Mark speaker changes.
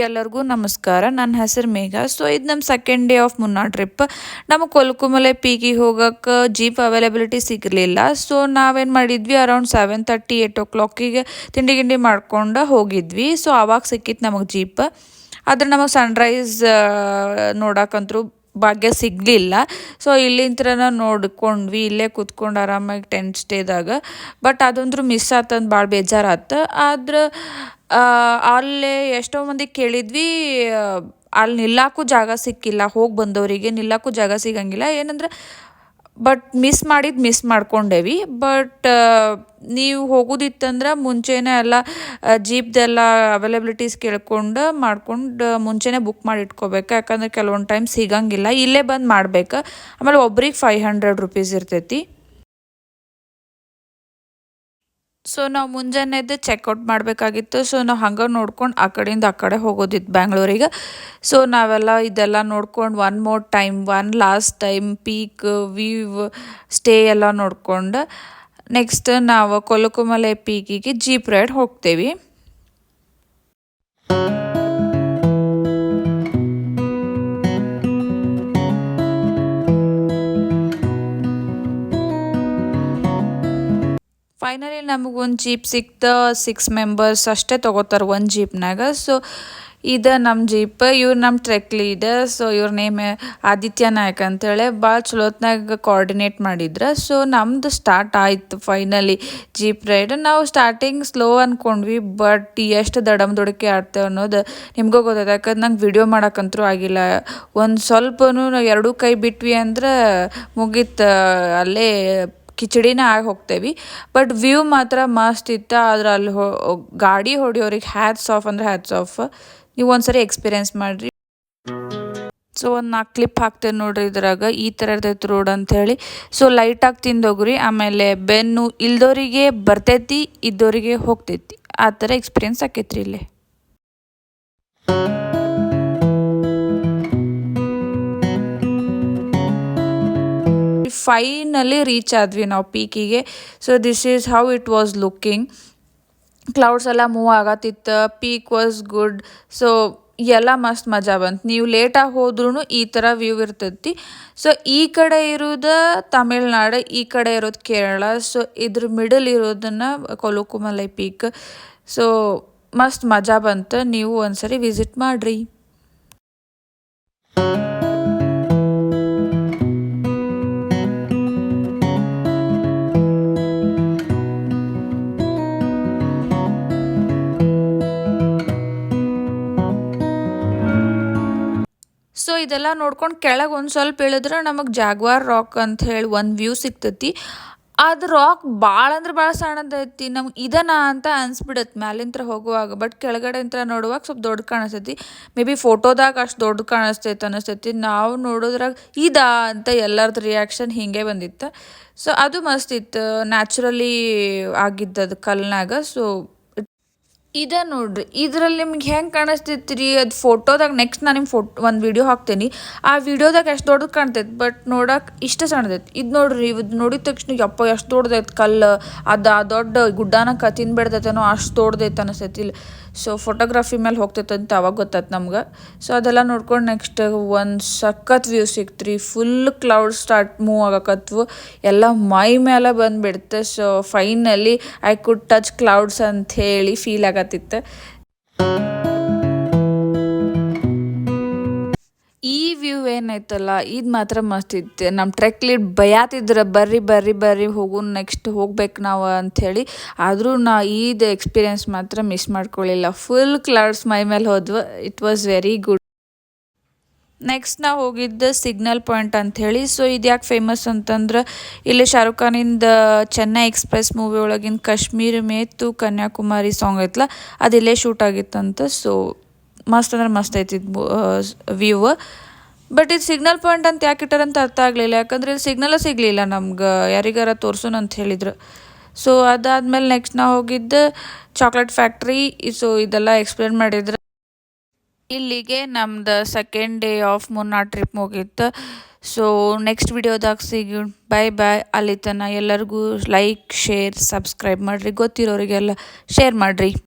Speaker 1: ಎಲ್ಲರಿಗೂ ನಮಸ್ಕಾರ. ನನ್ನ ಹೆಸರು ಮೇಘ. ಸೊ ಇದು ನಮ್ಮ second day of Munnar trip ನಮಗೆ ಕೊಲ್ಕುಮಲೆ ಪೀಕಿಗೆ ಹೋಗೋಕ್ಕೆ ಜೀಪ್ ಅವೈಲಬಿಲಿಟಿ ಸಿಗಲಿಲ್ಲ. ಸೊ ನಾವೇನು ಮಾಡಿದ್ವಿ? ಅರೌಂಡ್ ಸೆವೆನ್ ತರ್ಟಿ ಏಯ್ಟ್ ಓ ಕ್ಲಾಕಿಗೆ ತಿಂಡಿ ಗಿಂಡಿ ಮಾಡ್ಕೊಂಡು ಹೋಗಿದ್ವಿ. ಸೊ ಆವಾಗ ಸಿಕ್ಕಿತ್ತು ನಮಗೆ ಜೀಪ್ ಆದರೆ ನಮಗೆ ಸನ್ರೈಸ್ ನೋಡಕ್ಕಂತರೂ ಭಾಗ್ಯ ಸಿಗಲಿಲ್ಲ. ಸೊ ಇಲ್ಲಿಂತ್ರನ ನೋಡ್ಕೊಂಡ್ವಿ, ಇಲ್ಲೇ ಕೂತ್ಕೊಂಡು ಆರಾಮಾಗಿ ಟೆಂಟ್ ಸ್ಟೇದಾಗ ಬಟ್ ಅದಂದ್ರೂ ಮಿಸ್ ಆತಂದು ಭಾಳ ಬೇಜಾರಾತು. ಆದ್ರೆ ಅಲ್ಲೇ ಎಷ್ಟೋ ಮಂದಿ ಕೇಳಿದ್ವಿ ಅಲ್ಲಿ ನಿಲ್ಲಾಕು ಜಾಗ ಸಿಕ್ಕಿಲ್ಲ, ಹೋಗಿ ಬಂದವರಿಗೆ ನಿಲ್ಲಕ್ಕೂ ಜಾಗ ಸಿಗಂಗಿಲ್ಲ. ಏನಂದ್ರೆ ಬಟ್ ಮಿಸ್ ಮಾಡಿದ್ದು ಮಿಸ್ ಮಾಡ್ಕೊಂಡೇವಿ. ಬಟ್ ನೀವು ಹೋಗೋದಿತ್ತಂದ್ರೆ ಮುಂಚೆನೇ ಎಲ್ಲ ಜೀಪ್ದೆಲ್ಲ ಅವೈಲಬಿಲಿಟೀಸ್ ಕೇಳ್ಕೊಂಡು ಮಾಡ್ಕೊಂಡು ಮುಂಚೆನೇ ಬುಕ್ ಮಾಡಿ ಇಟ್ಕೋಬೇಕು ಯಾಕಂದ್ರೆ ಕೆಲವೊಂದು ಟೈಮ್ ಸಿಗಂಗಿಲ್ಲ. ಇಲ್ಲೇ ಬಂದು ಮಾಡ್ಬೇಕು. ಆಮೇಲೆ ಒಬ್ರಿಗೆ ಫೈವ್ ಹಂಡ್ರೆಡ್ ರುಪೀಸ್ ಇರ್ತೈತಿ. ಸೊ ನಾವು ಮುಂಜಾನೆದ್ದು ಚೆಕ್ಔಟ್ ಮಾಡಬೇಕಾಗಿತ್ತು. ಸೊ ನಾವು ಹಂಗೆ ನೋಡ್ಕೊಂಡು ಆ ಕಡೆಯಿಂದ ಆ ಕಡೆ ಹೋಗೋದಿತ್ತು ಬ್ಯಾಂಗ್ಳೂರಿಗೆ. ಸೊ ನಾವೆಲ್ಲ ಇದೆಲ್ಲ ನೋಡ್ಕೊಂಡು one more time one last time peak view stay ಎಲ್ಲ ನೋಡ್ಕೊಂಡು ನೆಕ್ಸ್ಟ್ ನಾವು ಕೊಲಕುಮಲೆ ಪೀಕಿಗೆ ಜೀಪ್ ರೈಡ್ ಹೋಗ್ತೇವೆ. ಫೈನಲಿ ನಮಗೊಂದು ಜೀಪ್ ಸಿಕ್ತ ಸಿಕ್ಸ್ ಮೆಂಬರ್ಸ್ ಅಷ್ಟೇ ತೊಗೋತಾರೆ ಒಂದು ಜೀಪ್ನಾಗ ಸೊ ಇದು ನಮ್ಮ ಜೀಪ್ ಇವ್ರು ನಮ್ಮ ಟ್ರೆಕ್ ಲೀಡರ್ ಸೊ ಇವ್ರ ನೇಮ್ ಆದಿತ್ಯ ನಾಯಕ್ ಅಂತೇಳಿ ಭಾಳ ಚಲೋತ್ನಾಗ ಕೋಆರ್ಡಿನೇಟ್ ಮಾಡಿದ್ರೆ. ಸೊ ನಮ್ದು ಸ್ಟಾರ್ಟ್ ಆಯಿತು ಫೈನಲಿ ಜೀಪ್ ರೈಡ್ ನಾವು ಸ್ಟಾರ್ಟಿಂಗ್ ಸ್ಲೋ ಅಂದ್ಕೊಂಡ್ವಿ ಬಟ್ ಎಷ್ಟು ದಡಮ್ ದೊಡಕೆ ಆಡ್ತೇವೆ ಅನ್ನೋದು ನಿಮಗೂ ಗೊತ್ತೈತೆ. ಯಾಕಂದ್ರೆ ನಂಗೆ ವಿಡಿಯೋ ಮಾಡೋಕ್ಕಂತೂ ಆಗಿಲ್ಲ. ಒಂದು ಸ್ವಲ್ಪನೂ ಎರಡೂ ಕೈ ಬಿಟ್ವಿ ಅಂದ್ರೆ ಮುಗೀತು, ಅಲ್ಲೇ ಕಿಚಡಿನೇ ಆಗಿ ಹೋಗ್ತೇವೆ. ಬಟ್ ವ್ಯೂ ಮಾತ್ರ ಮಸ್ತ್ ಇತ್ತು ಆದ್ರೆ ಅಲ್ಲಿ ಹೋ, ಗಾಡಿ ಹೊಡಿಯೋರಿಗೆ ಹ್ಯಾಟ್ಸ್ ಆಫ್ ಅಂದ್ರೆ ಹ್ಯಾಟ್ಸ್ ಆಫ್ ನೀವು ಒಂದ್ಸರಿ ಎಕ್ಸ್ಪೀರಿಯೆನ್ಸ್ ಮಾಡಿರಿ. ಸೊ ಒಂದು ನಾಲ್ಕು ಕ್ಲಿಪ್ ಹಾಕ್ತೇವೆ ನೋಡ್ರಿ ಇದ್ರಾಗ. ಈ ಥರ ಇರ್ತೈತೆ ರೋಡ್ ಅಂಥೇಳಿ ಸೊ ಲೈಟಾಗಿ ತಿಂದೋಗ್ರಿ. ಆಮೇಲೆ ಬೆನ್ನು ಇಲ್ದೋರಿಗೆ ಬರ್ತೈತಿ, ಇದ್ದೋರಿಗೆ ಹೋಗ್ತೈತಿ. ಆ ಥರ ಎಕ್ಸ್ಪೀರಿಯೆನ್ಸ್ ಆಕೈತ್ರಿ ಇಲ್ಲಿ. ಫೈನಲಿ ರೀಚ್ ಆದ್ವಿ ನಾವು ಪೀಕಿಗೆ so this is how it was looking clouds ಎಲ್ಲ ಮೂವ್ ಆಗತ್ತಿತ್ತು. ಪೀಕ್ ವಾಸ್ ಗುಡ್ ಸೊ ಎಲ್ಲ ಮಸ್ತ್ ಮಜಾ ಬಂತು. ನೀವು ಲೇಟಾಗಿ ಹೋದ್ರೂ ಈ ಥರ ವ್ಯೂ ಇರ್ತೈತಿ. ಸೊ ಈ ಕಡೆ ಇರೋದು ತಮಿಳ್ನಾಡು, ಈ ಕಡೆ ಇರೋದು ಕೇರಳ. ಸೊ ಇದ್ರ ಮಿಡಲ್ ಇರೋದನ್ನು ಕೊಲುಕುಮಲೈ ಪೀಕ್ ಸೊ ಮಸ್ತ್ ಮಜಾ ಬಂತು. ನೀವು ಒಂದ್ಸರಿ ವಿಸಿಟ್ ಮಾಡಿರಿ. ಇದೆಲ್ಲ ನೋಡ್ಕೊಂಡು ಕೆಳಗೆ ಒಂದು ಸ್ವಲ್ಪ ಇಳಿದ್ರೆ ನಮಗೆ ಜಾಗ್ವಾರ್ ರಾಕ್ ಅಂತ ಹೇಳಿ ಒಂದು ವ್ಯೂ ಸಿಗ್ತೈತಿ. ಅದು ರಾಕ್ ಭಾಳ ಅಂದ್ರೆ ಭಾಳ ಸಣ್ಣದೈತಿ, ನಮ್ಗೆ ಇದನಾ ಅಂತ ಅನ್ಸ್ಬಿಡತ್ತೆ ಮ್ಯಾಲಿಂತ್ರ ಹೋಗುವಾಗ. ಬಟ್ ಕೆಳಗಡೆ ಅಂತ ನೋಡುವಾಗ ಸ್ವಲ್ಪ ದೊಡ್ಡ ಕಾಣಿಸ್ತೈತಿ. ಮೇ ಬಿ ಫೋಟೋದಾಗ ಅಷ್ಟು ದೊಡ್ಡ ಕಾಣಿಸ್ತೈತೆ ಅನಿಸ್ತೈತಿ. ನಾವು ನೋಡೋದ್ರಾಗ ಇದಾ ಅಂತ ಎಲ್ಲರದ್ದು ರಿಯಾಕ್ಷನ್ ಹೀಗೆ ಬಂದಿತ್ತು. ಸೊ ಅದು ಮಸ್ತ್ ಇತ್ತು. ನ್ಯಾಚುರಲಿ ಆಗಿದ್ದದು ಕಲ್ನಾಗ. ಸೊ ಇದ ನೋಡ್ರಿ. ಇದರಲ್ಲಿ ನಿಮ್ಗೆ ಹೆಂಗೆ ಕಾಣಿಸ್ತೈತಿ ರೀ ಅದು ಫೋಟೋದಾಗ ನೆಕ್ಸ್ಟ್ ನಾನು ನಿಮ್ಗೆ ಫೋಟೋ, ಒಂದು ವಿಡಿಯೋ ಹಾಕ್ತೀನಿ. ಆ ವಿಡಿಯೋದಾಗ ಎಷ್ಟು ದೊಡ್ಡದು ಕಾಣ್ತೈತೆ ಬಟ್ ನೋಡಕ್ಕೆ ಇಷ್ಟ ಸಣ್ಣದೈತಿ. ಇದು ನೋಡ್ರಿ, ಇದು ನೋಡಿದ ತಕ್ಷಣ ಯಪ್ಪ, ಎಷ್ಟು ದೊಡ್ಡದೈತೆ ಕಲ್ಲು. ಅದು ದೊಡ್ಡ ಗುಡ್ಡಾನ ಕ ತಿನ್ಬಿಡ್ತೈತೇನೋ ಅಷ್ಟು ದೊಡ್ಡದೈತೆ ಅನಿಸ್ತೈತಿ ಇಲ್ಲಿ. ಸೊ ಫೋಟೋಗ್ರಫಿ ಮೇಲೆ ಹೋಗ್ತೈತೆ ಅಂತ ಅವಾಗ ಗೊತ್ತೈತೆ ನಮ್ಗೆ. ಸೊ ಅದೆಲ್ಲ ನೋಡ್ಕೊಂಡು ನೆಕ್ಸ್ಟ್ ಒಂದು ಸಖತ್ ವ್ಯೂ ಸಿಕ್ತ್ರಿ. ಫುಲ್ ಕ್ಲೌಡ್ ಸ್ಟಾರ್ಟ್ ಮೂವ್ ಆಗಕತ್ವು. ಎಲ್ಲ ಮೈ ಮೇಲೆ ಬಂದುಬಿಡುತ್ತೆ so finally I could touch clouds ಅಂತ ಹೇಳಿ ಫೀಲ್ ಆಗತ್ತಿತ್ತು ಈ ವ್ಯೂ ಏನೈತಲ್ಲ ಇದು ಮಾತ್ರ ಮಸ್ತ್ ಇತ್ತು. ನಮ್ಮ ಟ್ರೆಕ್ ಲೀಡ್ ಭಯಾತಿದ್ರ ಬರ್ರಿ ಬರ್ರಿ ಬರ್ರಿ, ಹೋಗು ನೆಕ್ಸ್ಟ್ ಹೋಗ್ಬೇಕು ನಾವು ಅಂಥೇಳಿ ಆದರೂ ನಾ ಈದ್ ಎಕ್ಸ್ಪೀರಿಯನ್ಸ್ ಮಾತ್ರ ಮಿಸ್ ಮಾಡ್ಕೊಳ್ಳಿಲ್ಲ ಫುಲ್ ಕ್ಲೌಡ್ಸ್ ಮೈ ಮೇಲೆ ಹೋದ್ವು. It was very good next ನಾವು ಹೋಗಿದ್ದು ಸಿಗ್ನಲ್ ಪಾಯಿಂಟ್ ಅಂಥೇಳಿ. ಸೊ ಇದು ಯಾಕೆ ಫೇಮಸ್ ಅಂತಂದ್ರೆ ಇಲ್ಲಿ ಶಾರುಖ್ ಖಾನಿಂದ ಚೆನ್ನೈ ಎಕ್ಸ್ಪ್ರೆಸ್ ಮೂವಿ ಒಳಗಿನ ಕಾಶ್ಮೀರ್ ಮೇತು ಕನ್ಯಾಕುಮಾರಿ ಸಾಂಗ್ ಐತಲ್ಲ ಅದು ಇಲ್ಲೇ ಶೂಟ್ ಆಗಿತ್ತಂತ. ಸೊ ಮಸ್ತ್ ಅಂದ್ರೆ ಮಸ್ತ್ ಐತಿ ವ್ಯೂ ಬಟ್ ಇದು ಸಿಗ್ನಲ್ ಪಾಯಿಂಟ್ ಅಂತ ಯಾಕೆ ಇಟ್ಟಾರಂತ ಅರ್ಥ ಆಗಲಿಲ್ಲ. ಯಾಕಂದ್ರೆ ಇಲ್ಲಿ ಸಿಗ್ನಲ್ಲ ಸಿಗಲಿಲ್ಲ ನಮ್ಗೆ. ಯಾರಿಗಾರ ತೋರ್ಸೋಣ ಅಂತ ಹೇಳಿದ್ರು. ಸೊ ಅದಾದ್ಮೇಲೆ ನೆಕ್ಸ್ಟ್ ನಾವು ಹೋಗಿದ್ದು ಚಾಕ್ಲೇಟ್ ಫ್ಯಾಕ್ಟ್ರಿ ಸೊ ಇದೆಲ್ಲ ಎಕ್ಸ್ಪ್ಲೇನ್ ಮಾಡಿದ್ರೆ ಇಲ್ಲಿಗೆ ನಮ್ದು second day of Munnar trip ಮುಗೀತು. ಸೊ ನೆಕ್ಸ್ಟ್ ವಿಡಿಯೋದಾಗ ಸಿಗಿ ಬಾಯ್ ಬಾಯ್ ಅಲ್ಲಿ ತನಕ ಎಲ್ಲರಿಗೂ ಲೈಕ್ ಶೇರ್ ಸಬ್ಸ್ಕ್ರೈಬ್ ಮಾಡಿರಿ. ಗೊತ್ತಿರೋರಿಗೆಲ್ಲ ಶೇರ್ ಮಾಡಿರಿ.